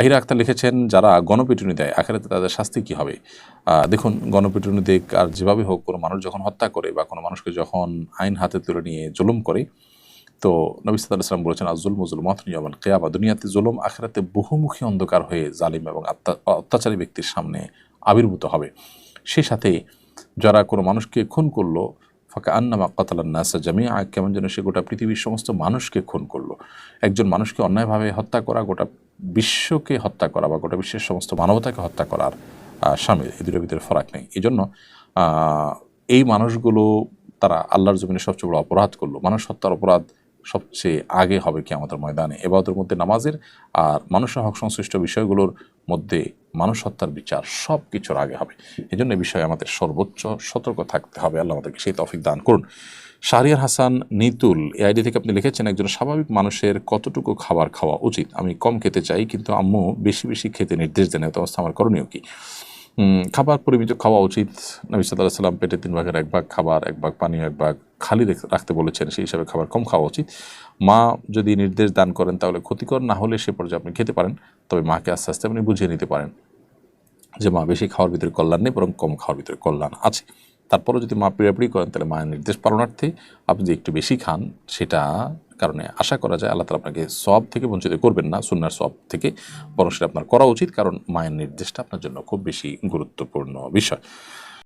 আহিরা আক্তার লিখেছেন, যারা গণপিটুনি দেয়, আখেরাতে তাদের শাস্তি কী হবে? দেখুন, গণপিটুনি দিক আর যেভাবে হোক, কোনো মানুষ যখন হত্যা করে বা কোনো মানুষকে যখন আইন হাতে তুলে নিয়ে জুলুম করে, তো নবী সাল্লাহ সাল্লাম বলেছেন আজুল মজুল মতনিয়মান কেয়াবা দুনিয়াতে জুলুম আখেরাতে বহুমুখী অন্ধকার হয়ে জালিম এবং অত্যাচারী ব্যক্তির সামনে আবির্ভূত হবে। সেই সাথে যারা কোনো মানুষকে খুন করল ফাঁকা আন্নামা কতালান নাসা জামিয়া কেমন যেন সে গোটা পৃথিবীর সমস্ত মানুষকে খুন করল। একজন মানুষকে অন্যায়ভাবে হত্যা করা গোটা বিশ্বকে হত্যা করা বা গোটা বিশ্বের সমস্ত মানবতাকে হত্যা করার সামিল এই দুটোর ভিতরে ফরাক নেই। এই জন্য এই মানুষগুলো তারা আল্লাহর জমিনে সবচেয়ে বড় অপরাধ করল। মানুষ হত্যার অপরাধ সবচেয়ে আগে হবে কি আমাদের ময়দানে। এবাদতের মধ্যে নামাজের আর মানুষের হক সংশ্লিষ্ট বিষয়গুলোর মধ্যে মানুষ হত্যার বিচার সব কিছুর আগে হবে। এই জন্য বিষয়ে আমাদের সর্বোচ্চ সতর্ক থাকতে হবে। আল্লাহ আমাদেরকে সেই তফিক দান করুন। শাহরিয়ার হাসান নিতুল, এই আইডি থেকে আপনি লিখেছেন, একজন স্বাভাবিক মানুষের কতটুকু খাবার খাওয়া উচিত? আমি কম খেতে চাই, কিন্তু আম্মু বেশি বেশি খেতে নির্দেশ দেন। এত অবস্থা আমার করণীয় কি? খাবার পরিমিত খাওয়া উচিত। নবী সাল্লাহ সাল্লাম পেটে তিন ভাগের এক ভাগ খাবার, এক ভাগ পানীয়, এক ভাগ খালি রাখতে বলেছেন। সেই হিসাবে খাবার কম খাওয়া উচিত। মা যদি নির্দেশ দান করেন তাহলে ক্ষতিকর না হলে সে পর্যায়ে আপনি খেতে পারেন। তবে মাকে আস্তে আস্তে আপনি বুঝিয়ে নিতে পারেন যে মা বেশি খাওয়ার ভিতরে কল্যাণ নেই, বরং কম খাওয়ার ভিতরে কল্যাণ আছে। তারপরে যদি মা পিড়াপিড়ি করেন, তাহলে মায়ের নির্দেশ পালনার্থে আপনি যে একটু বেশি খান, সেটা কারণে আশা করা যায় আল্লাহ তালা আপনাকে সব থেকে বঞ্চিত করবেন না সুনার সব থেকে। বরং সেটা আপনার করা উচিত, কারণ মায়ের নির্দেশটা আপনার জন্য খুব বেশি গুরুত্বপূর্ণ বিষয়।